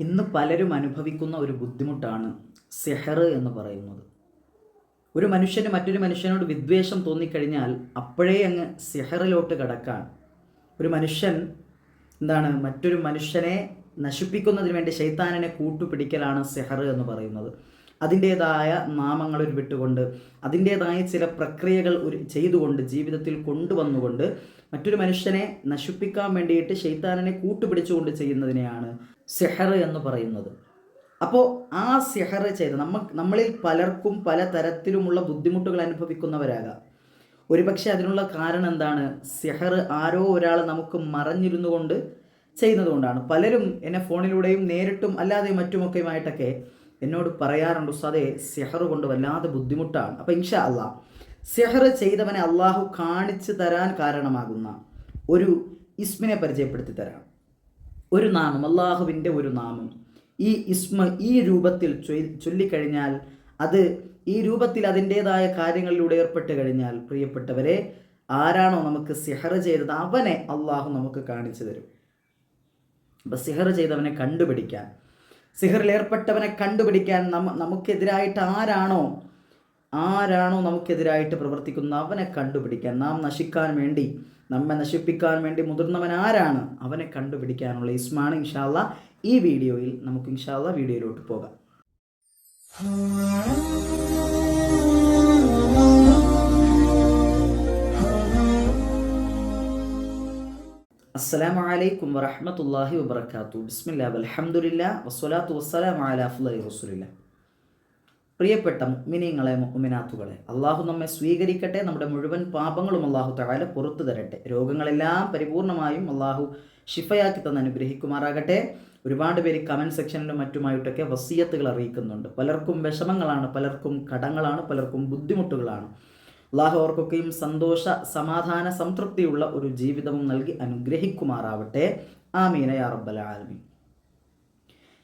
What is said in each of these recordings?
ഇന്ന് പലരും അനുഭവിക്കുന്ന ഒരു ബുദ്ധിമുട്ടാണ് സെഹർ എന്ന് പറയുന്നത്. ഒരു മനുഷ്യന് മറ്റൊരു മനുഷ്യനോട് വിദ്വേഷം തോന്നിക്കഴിഞ്ഞാൽ അപ്പോഴേ അങ്ങ് സെഹറിലോട്ട് കടക്കാൻ. ഒരു മനുഷ്യൻ എന്താണ് മറ്റൊരു മനുഷ്യനെ നശിപ്പിക്കുന്നതിന് വേണ്ടി ശൈത്താനിനെ കൂട്ടുപിടിക്കലാണ് സെഹർ എന്ന് പറയുന്നത്. അതിന്റേതായ നാമങ്ങൾ ഉരുവിട്ടുകൊണ്ട് അതിന്റെതായ ചില പ്രക്രിയകൾ ഒരു ചെയ്തുകൊണ്ട് ജീവിതത്തിൽ കൊണ്ടുവന്നുകൊണ്ട് മറ്റൊരു മനുഷ്യനെ നശിപ്പിക്കാൻ വേണ്ടിയിട്ട് ശൈത്താനനെ കൂട്ടുപിടിച്ചുകൊണ്ട് ചെയ്യുന്നതിനെയാണ് സെഹർ എന്ന് പറയുന്നത്. അപ്പോൾ ആ സെഹർ ചെയ്ത് നമ്മ നമ്മളിൽ പലർക്കും പല തരത്തിലുമുള്ള ബുദ്ധിമുട്ടുകൾ അനുഭവിക്കുന്നവരാകാം. ഒരുപക്ഷെ അതിനുള്ള കാരണം എന്താണ്? സെഹർ ആരോ ഒരാൾ നമുക്ക് മറഞ്ഞിരുന്നു കൊണ്ട് ചെയ്യുന്നതുകൊണ്ടാണ്. പലരും എന്നെ ഫോണിലൂടെയും നേരിട്ടും അല്ലാതെയും മറ്റുമൊക്കെയുമായിട്ടൊക്കെ എന്നോട് പറയാറുണ്ട് ഉസ്താദെ സെഹർ കൊണ്ട് വല്ലാതെ ബുദ്ധിമുട്ടാണ്. അപ്പം ഇൻഷാ അള്ളാ സെഹർ ചെയ്തവനെ അള്ളാഹു കാണിച്ചു തരാൻ കാരണമാകുന്ന ഒരു ഇസ്മിനെ പരിചയപ്പെടുത്തി തരാം. ഒരു നാമം അള്ളാഹുവിന്റെ ഒരു നാമം. ഈ ഇസ്മ ഈ രൂപത്തിൽ ചൊല്ലിക്കഴിഞ്ഞാൽ അത് ഈ രൂപത്തിൽ അതിന്റേതായ കാര്യങ്ങളിലൂടെ ഏർപ്പെട്ട് കഴിഞ്ഞാൽ പ്രിയപ്പെട്ടവരെ ആരാണോ നമുക്ക് സിഹർ ചെയ്തത് അവനെ അള്ളാഹു നമുക്ക് കാണിച്ചു തരും. അപ്പം സിഹർ ചെയ്തവനെ കണ്ടുപിടിക്കാൻ സിഹറിൽ ഏർപ്പെട്ടവനെ കണ്ടുപിടിക്കാൻ നമ്മ നമുക്കെതിരായിട്ട് ആരാണോ ആരാണോ നമുക്കെതിരായിട്ട് പ്രവർത്തിക്കുന്ന അവനെ കണ്ടുപിടിക്കാൻ നാം നശിക്കാൻ വേണ്ടി നമ്മെ നശിപ്പിക്കാൻ വേണ്ടി മുതിർന്നവൻ ആരാണ് അവനെ കണ്ടുപിടിക്കാനുള്ള ഇസ്മാണ് ഇൻഷാല്ല ഈ വീഡിയോയിൽ നമുക്ക് ഇൻഷാല്ല വീഡിയോയിലോട്ട് പോകാം. അസ്സലാമു അലൈക്കും വറഹ്മത്തുള്ളാഹി വബറകാത്തു. ബിസ്മില്ലാ അലഹമുല്ല വസ്സലാത്തു വസ്സലാമു അലാ അഫ്ളലി റസൂലില്ല. പ്രിയപ്പെട്ട മുഅ്മിനീങ്ങളെ മുഅ്മിനാത്തുകളെ അള്ളാഹു നമ്മെ സ്വീകരിക്കട്ടെ. നമ്മുടെ മുഴുവൻ പാപങ്ങളും അള്ളാഹു തആല പുറത്തു തരട്ടെ. രോഗങ്ങളെല്ലാം പരിപൂർണമായും അള്ളാഹു ഷിഫയാക്കി തന്ന് അനുഗ്രഹിക്കുമാറാകട്ടെ. ഒരുപാട് പേര് കമന്റ് സെക്ഷനിലും മറ്റുമായിട്ടൊക്കെ വസീയത്തുകൾ അറിയിക്കുന്നുണ്ട്. പലർക്കും വിഷമങ്ങളാണ് പലർക്കും കടങ്ങളാണ് പലർക്കും ബുദ്ധിമുട്ടുകളാണ്. അള്ളാഹു അവർക്കൊക്കെയും സന്തോഷ സമാധാന സംതൃപ്തിയുള്ള ഒരു ജീവിതവും നൽകി അനുഗ്രഹിക്കുമാറാവട്ടെ. ആമീന യാ റബ്ബൽ ആലമി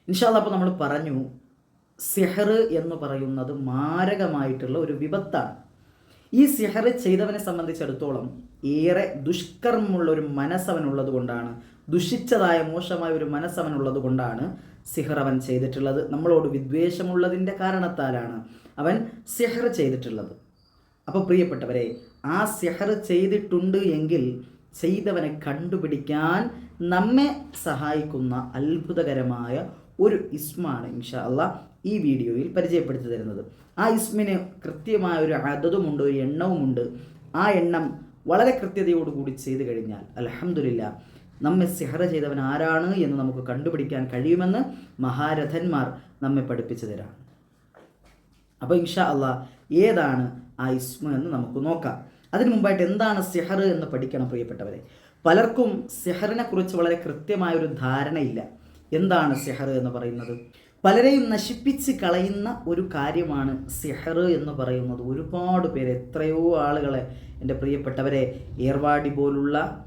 ഇൻഷാല്ല അപ്പോൾ നമ്മൾ പറഞ്ഞു സിഹർ എന്ന് പറയുന്നത് മാരകമായിട്ടുള്ള ഒരു വിപത്താണ്. ഈ സിഹർ ചെയ്തവനെ സംബന്ധിച്ചിടത്തോളം ഏറെ ദുഷ്കർമ്മമുള്ള ഒരു മനസ്സവനുള്ളത് കൊണ്ടാണ് ദുഷിച്ചതായ മോശമായ ഒരു മനസ്സവനുള്ളത് കൊണ്ടാണ് സിഹർ അവൻ ചെയ്തിട്ടുള്ളത്. നമ്മളോട് വിദ്വേഷമുള്ളതിന്റെ കാരണത്താലാണ് അവൻ സിഹർ ചെയ്തിട്ടുള്ളത്. അപ്പോൾ പ്രിയപ്പെട്ടവരെ ആ സെഹർ ചെയ്തിട്ടുണ്ട് എങ്കിൽ ചെയ്തവനെ കണ്ടുപിടിക്കാൻ നമ്മെ സഹായിക്കുന്ന അത്ഭുതകരമായ ഒരു ഇസ്മാണ് ഇൻഷാ ഈ വീഡിയോയിൽ പരിചയപ്പെടുത്തി തരുന്നത്. ആ ഇസ്മിന് കൃത്യമായ ഒരു അതതുമുണ്ട് ഒരു എണ്ണവുമുണ്ട്. ആ എണ്ണം വളരെ കൃത്യതയോടുകൂടി ചെയ്തു കഴിഞ്ഞാൽ അലഹമില്ല നമ്മെ സിഹറ ചെയ്തവൻ ആരാണ് എന്ന് നമുക്ക് കണ്ടുപിടിക്കാൻ കഴിയുമെന്ന് മഹാരഥന്മാർ നമ്മെ പഠിപ്പിച്ചു തരാം അപ്പോൾ ഇൻഷാ അള്ളാ ഏതാണ് ആ ഇസ്മ എന്ന് നമുക്ക് നോക്കാം. അതിനു മുമ്പായിട്ട് എന്താണ് സിഹർ എന്ന് പഠിക്കണം പ്രിയപ്പെട്ടവരെ. പലർക്കും സിഹറിനെ കുറിച്ച് വളരെ കൃത്യമായ ഒരു ധാരണയില്ല. എന്താണ് സിഹർ എന്ന് പറയുന്നത്? പലരെയും നശിപ്പിച്ച് കളയുന്ന ഒരു കാര്യമാണ് സിഹർ എന്ന് പറയുന്നത്. ഒരുപാട് പേര് എത്രയോ ആളുകളെ എന്റെ പ്രിയപ്പെട്ടവരെ ഏർവാടി പോലുള്ള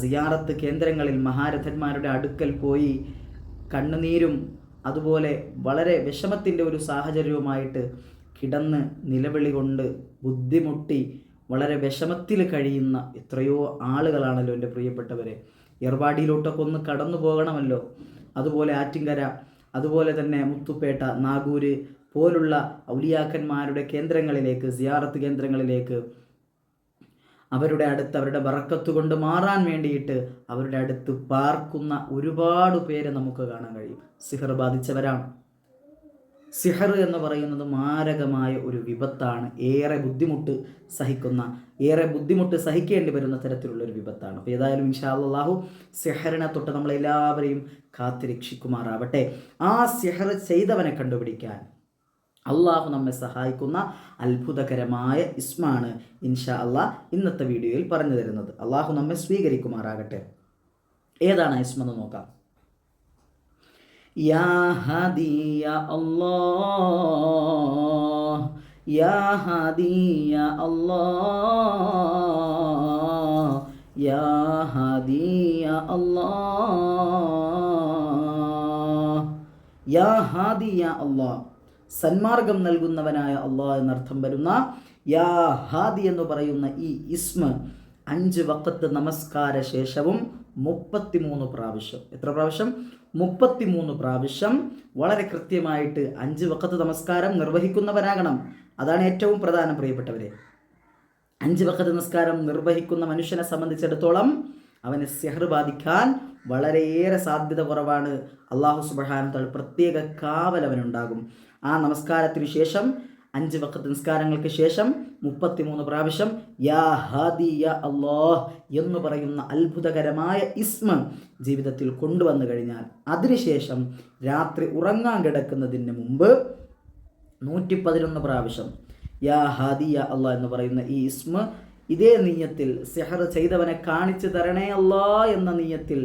സിയാറത്ത് കേന്ദ്രങ്ങളിൽ മഹാരഥന്മാരുടെ അടുക്കൽ പോയി കണ്ണുനീരും അതുപോലെ വളരെ വിഷമത്തിന്റെ ഒരു സാഹചര്യവുമായിട്ട് കിടന്ന് നിലവിളി കൊണ്ട് ബുദ്ധിമുട്ടി വളരെ വിഷമത്തിൽ കഴിയുന്ന എത്രയോ ആളുകളാണല്ലോ എന്റെ പ്രിയപ്പെട്ടവരെ. എർവാടിയിലോട്ടൊക്കെ ഒന്ന് കടന്നു പോകണമല്ലോ. അതുപോലെ ആറ്റിങ്കര അതുപോലെ തന്നെ മുത്തുപേട്ട നാഗൂര് പോലുള്ള ഔലിയാക്കന്മാരുടെ കേന്ദ്രങ്ങളിലേക്ക് സിയാറത്ത് കേന്ദ്രങ്ങളിലേക്ക് അവരുടെ അടുത്ത് അവരുടെ വറക്കത്ത് കൊണ്ട് മാറാൻ വേണ്ടിയിട്ട് അവരുടെ അടുത്ത് പാർക്കുന്ന ഒരുപാട് പേരെ നമുക്ക് കാണാൻ കഴിയും. സിഹർ ബാധിച്ചവരാണ്. സിഹർ എന്ന് പറയുന്നത് മാരകമായ ഒരു വിപത്താണ്. ഏറെ ബുദ്ധിമുട്ട് സഹിക്കുന്ന ഏറെ ബുദ്ധിമുട്ട് സഹിക്കേണ്ടി വരുന്ന തരത്തിലുള്ള ഒരു വിപത്താണ്. അപ്പോൾ ഏതായാലും ഇൻഷാ അള്ളാഹു സിഹറിനെ തൊട്ട് നമ്മളെല്ലാവരെയും കാത്തിരക്ഷിക്കുമാറാവട്ടെ ആ സിഹർ ചെയ്തവനെ കണ്ടുപിടിക്കാൻ അള്ളാഹു നമ്മെ സഹായിക്കുന്ന അത്ഭുതകരമായ ഇസ്മാണ് ഇൻഷാ അള്ളാഹ് ഇന്നത്തെ വീഡിയോയിൽ പറഞ്ഞു തരുന്നത്. അള്ളാഹു നമ്മെ സ്വീകരിക്കുമാറാകട്ടെ. ഏതാണ് ഇസ്മെന്ന് നോക്കാം. യാ هادي يا അല്ലാഹ് യാ هادي يا അല്ലാഹ് യാ هادي يا അല്ലാഹ് യാ هادي يا അല്ലാഹ്. സന്മാർഗം നൽകുന്നവനായ അള്ളാഹ് എന്നർത്ഥം വരുന്ന യാ ഹാദി എന്ന് പറയുന്ന ഈ ഇസ്മ അഞ്ച് വക്കത്ത് നമസ്കാര ശേഷവും മുപ്പത്തിമൂന്ന് പ്രാവശ്യം. എത്ര പ്രാവശ്യം? മുപ്പത്തിമൂന്ന് പ്രാവശ്യം വളരെ കൃത്യമായിട്ട് അഞ്ച് വക്കത്ത് നമസ്കാരം നിർവഹിക്കുന്നവരാകണം അതാണ് ഏറ്റവും പ്രധാനം പ്രിയപ്പെട്ടവരെ. അഞ്ച് വക്കത്ത് നമസ്കാരം നിർവഹിക്കുന്ന മനുഷ്യനെ സംബന്ധിച്ചിടത്തോളം അവന് സെഹർ ബാധിക്കാൻ വളരെയേറെ സാധ്യത കുറവാണ്. അള്ളാഹു സുബഹാനത്താൽ പ്രത്യേക കാവൽ അവനുണ്ടാകും. ആ നമസ്കാരത്തിനു ശേഷം അഞ്ച് വക്കത്ത് നിസ്കാരങ്ങൾക്ക് ശേഷം മുപ്പത്തിമൂന്ന് പ്രാവശ്യം യാ ഹാദി യാ അള്ളാഹ് എന്ന് പറയുന്ന അത്ഭുതകരമായ ഇസ്മ ജീവിതത്തിൽ കൊണ്ടുവന്നു കഴിഞ്ഞാൽ അതിനുശേഷം രാത്രി ഉറങ്ങാൻ കിടക്കുന്നതിന് മുമ്പ് നൂറ്റി പതിനൊന്ന് പ്രാവശ്യം യാ ഹാദി യാ അള്ളാഹ് എന്ന് പറയുന്ന ഈ ഇസ്മ ഇതേ നീയത്തിൽ സെഹർ ചെയ്തവനെ കാണിച്ചു തരണേ അല്ലാ എന്ന നീയത്തിൽ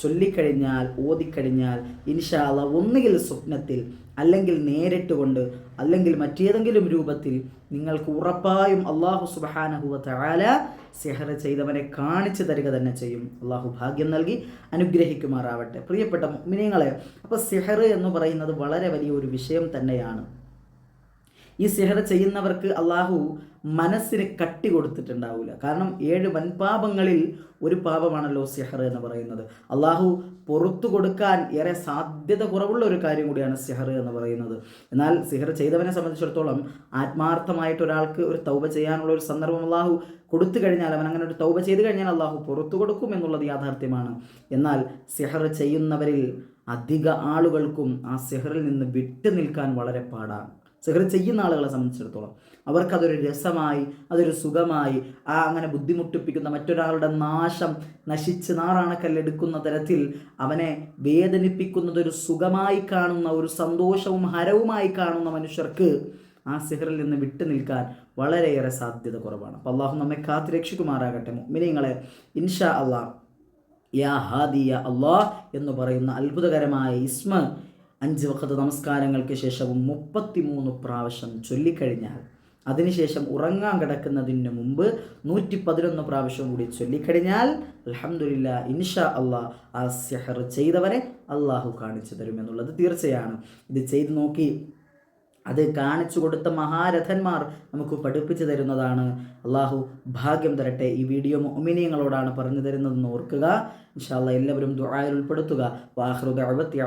ചൊല്ലിക്കഴിഞ്ഞാൽ ഓതിക്കഴിഞ്ഞാൽ ഇൻഷാ അള്ളാ ഒന്നുകിൽ സ്വപ്നത്തിൽ അല്ലെങ്കിൽ നേരിട്ട് കൊണ്ട് അല്ലെങ്കിൽ മറ്റേതെങ്കിലും രൂപത്തിൽ നിങ്ങൾക്ക് ഉറപ്പായും അള്ളാഹു സുബഹാനഹുവ തആല സെഹർ ചെയ്തവനെ കാണിച്ചു തരിക തന്നെ ചെയ്യും. അള്ളാഹു ഭാഗ്യം നൽകി അനുഗ്രഹിക്കുമാറാവട്ടെ. പ്രിയപ്പെട്ട മിനിങ്ങളെ അപ്പോൾ സെഹർ എന്ന് പറയുന്നത് വളരെ വലിയ ഒരു വിഷയം തന്നെയാണ്. ഈ സിഹർ ചെയ്യുന്നവർക്ക് അള്ളാഹു മനസ്സിന് കട്ടി കൊടുത്തിട്ടുണ്ടാവില്ല കാരണം ഏഴ് വൻപാപങ്ങളിൽ ഒരു പാപമാണല്ലോ സിഹർ എന്ന് പറയുന്നത്. അള്ളാഹു പുറത്തു കൊടുക്കാൻ ഏറെ സാധ്യത കുറവുള്ള ഒരു കാര്യം കൂടിയാണ് സിഹർ എന്ന് പറയുന്നത്. എന്നാൽ സിഹർ ചെയ്തവനെ സംബന്ധിച്ചിടത്തോളം ആത്മാർത്ഥമായിട്ട് ഒരാൾക്ക് ഒരു തൗബ ചെയ്യാനുള്ള ഒരു സന്ദർഭം അള്ളാഹു കൊടുത്തു കഴിഞ്ഞാൽ അവൻ അങ്ങനെ ഒരു തൗബ ചെയ്തു കഴിഞ്ഞാൽ അള്ളാഹു പുറത്തു കൊടുക്കും എന്നുള്ളത് യാഥാർത്ഥ്യമാണ്. എന്നാൽ സിഹർ ചെയ്യുന്നവരിൽ അധിക ആളുകൾക്കും ആ സിഹറിൽ നിന്ന് വിട്ടു നിൽക്കാൻ വളരെ പാടാണ്. സിഹർ ചെയ്യുന്ന ആളുകളെ സംബന്ധിച്ചിടത്തോളം അവർക്കതൊരു രസമായി അതൊരു സുഖമായി ആ അങ്ങനെ ബുദ്ധിമുട്ടിപ്പിക്കുന്ന മറ്റൊരാളുടെ നാശം നശിച്ച് നാറാണക്കല്ലെടുക്കുന്ന തരത്തിൽ അവനെ വേദനിപ്പിക്കുന്നതൊരു സുഖമായി കാണുന്ന ഒരു സന്തോഷവും ഹരവുമായി കാണുന്ന മനുഷ്യർക്ക് ആ സിഹറിൽ നിന്ന് വിട്ടു നിൽക്കാൻ വളരെയേറെ സാധ്യത കുറവാണ്. അപ്പോൾ അള്ളാഹു നമ്മെ കാത്തു രക്ഷിക്കുമാറാകട്ടെ മിനിങ്ങളെ ഇൻഷാ അള്ളാഹ് യാ ഹാദിയ അള്ളാഹ് എന്ന് പറയുന്ന അത്ഭുതകരമായ ഇസ്മ അഞ്ച് വക്കത്ത് നമസ്കാരങ്ങൾക്ക് ശേഷവും മുപ്പത്തിമൂന്ന് പ്രാവശ്യം ചൊല്ലിക്കഴിഞ്ഞാൽ അതിനുശേഷം ഉറങ്ങാൻ കിടക്കുന്നതിന് മുമ്പ് നൂറ്റി പതിനൊന്ന് പ്രാവശ്യം കൂടി ചൊല്ലിക്കഴിഞ്ഞാൽ അലഹമുല്ല ഇൻഷാ അള്ളാഹ് ആ സെഹർ ചെയ്തവരെ അള്ളാഹു കാണിച്ചു തരും എന്നുള്ളത് തീർച്ചയാണ്. ഇത് ചെയ്തു നോക്കി അത് കാണിച്ചു കൊടുത്ത മഹാരഥന്മാർ നമുക്ക് പഠിപ്പിച്ചു തരുന്നതാണ്. അള്ളാഹു ഭാഗ്യം തരട്ടെ. ഈ വീഡിയോ ഒമിനിയങ്ങളോടാണ് പറഞ്ഞു തരുന്നതെന്ന് ഓർക്കുക. ഇൻഷാല്ല എല്ലാവരും ദുആയിൽ ഉൾപ്പെടുത്തുക. വാഹൃദ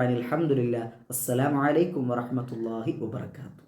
അലഹമുല്ല അസ്സലാമലൈക്കും വറഹമത്തല്ലാഹി വബർക്കാത്തു